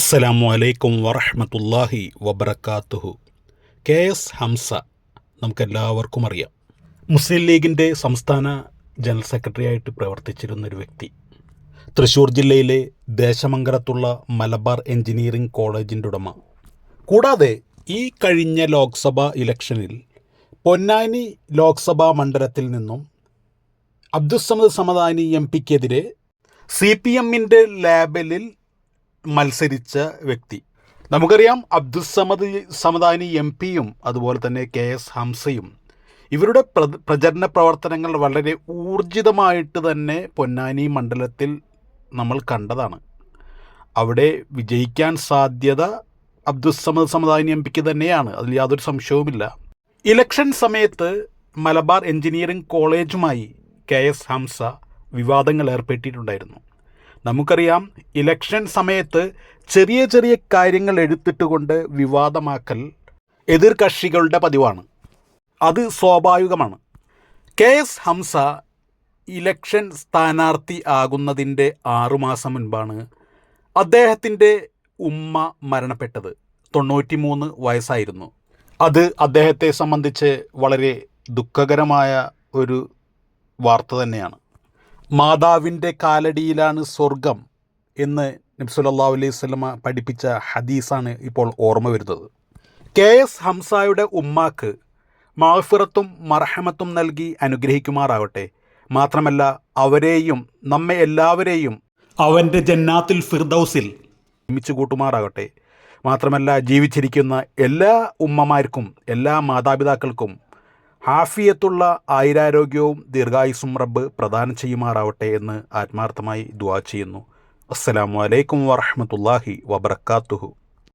അസ്സലാമു അലൈക്കും വറഹമത്തല്ലാഹി വബർക്കാത്തുഹു കെ എസ് ഹംസ നമുക്കെല്ലാവർക്കും അറിയാം. മുസ്ലിം ലീഗിന്റെ സംസ്ഥാന ജനറൽ സെക്രട്ടറി ആയിട്ട് പ്രവർത്തിച്ചിരുന്ന ഒരു വ്യക്തി. തൃശ്ശൂർ ജില്ലയിലെ ദേശമംഗലത്തുള്ള മലബാർ എഞ്ചിനീയറിംഗ് കോളേജിന്റെ ഉടമ. കൂടാതെ ഈ കഴിഞ്ഞ ലോക്സഭാ ഇലക്ഷനിൽ പൊന്നാനി ലോക്സഭാ മണ്ഡലത്തിൽ നിന്നും അബ്ദുസമദ് സമദാനി എം പിക്കെതിരെ സി പി എമ്മിന്റെ ലേബലിൽ മത്സരിച്ച വ്യക്തി. നമുക്കറിയാം അബ്ദുസമദ് സമദാനി എം പിയും അതുപോലെ തന്നെ കെ എസ് ഹംസയും ഇവരുടെ പ്ര പ്രചരണ പ്രവർത്തനങ്ങൾ വളരെ ഊർജിതമായിട്ട് തന്നെ പൊന്നാനി മണ്ഡലത്തിൽ നമ്മൾ കണ്ടതാണ്. അവിടെ വിജയിക്കാൻ സാധ്യത അബ്ദുസമദ് സമദാനി എം പിക്ക് തന്നെയാണ്. അതിൽ യാതൊരു സംശയവുമില്ല. ഇലക്ഷൻ സമയത്ത് മലബാർ എഞ്ചിനീയറിംഗ് കോളേജുമായി കെ എസ് ഹംസ വിവാദങ്ങൾ ഏർപ്പെട്ടിട്ടുണ്ടായിരുന്നു. നമുക്കറിയാം ഇലക്ഷൻ സമയത്ത് ചെറിയ ചെറിയ കാര്യങ്ങൾ എടുത്തിട്ടുകൊണ്ട് വിവാദമാക്കൽ എതിർ കക്ഷികളുടെ പതിവാണ്. അത് സ്വാഭാവികമാണ്. കെ എസ് ഹംസ ഇലക്ഷൻ സ്ഥാനാർത്ഥി ആകുന്നതിന്റെ ആറുമാസം മുൻപാണ് അദ്ദേഹത്തിന്റെ ഉമ്മ മരണപ്പെട്ടത്. തൊണ്ണൂറ്റി മൂന്ന് വയസ്സായിരുന്നു. അത് അദ്ദേഹത്തെ സംബന്ധിച്ച് വളരെ ദുഃഖകരമായ ഒരു വാർത്ത തന്നെയാണ്. മാതാവിന്റെ കാലടിയിലാണ് സ്വർഗം എന്ന് നബ്സുലല്ലാ അലൈഹി പഠിപ്പിച്ച ഹദീസാണ് ഇപ്പോൾ ഓർമ്മ വരുന്നത്. കെ എസ് ഹംസായുടെ ഉമ്മാക്ക് മാഫിറത്തും മർഹമത്തും നൽകി അനുഗ്രഹിക്കുമാറാവട്ടെ മാത്രമല്ല അവരെയും നമ്മെ എല്ലാവരെയും അവന്റെ ജന്നാത്തിൽ ഫിർദൗസിൽ ഒരുമിച്ച് കൂട്ടുമാറാകട്ടെ. മാത്രമല്ല ജീവിച്ചിരിക്കുന്ന എല്ലാ ഉമ്മമാർക്കും എല്ലാ മാതാപിതാക്കൾക്കും ഹാഫിയത്തുള്ള ആയിരാരോഗ്യവും ദീർഘായുസും റബ്ബ് പ്രദാനം ചെയ്യുമാറാവട്ടെ എന്ന് ആത്മാർത്ഥമായി ദുവാ ചെയ്യുന്നു. അസ്സലാമു അലൈക്കും വറഹമത്തല്ലാഹി വബർക്കാത്തുഹു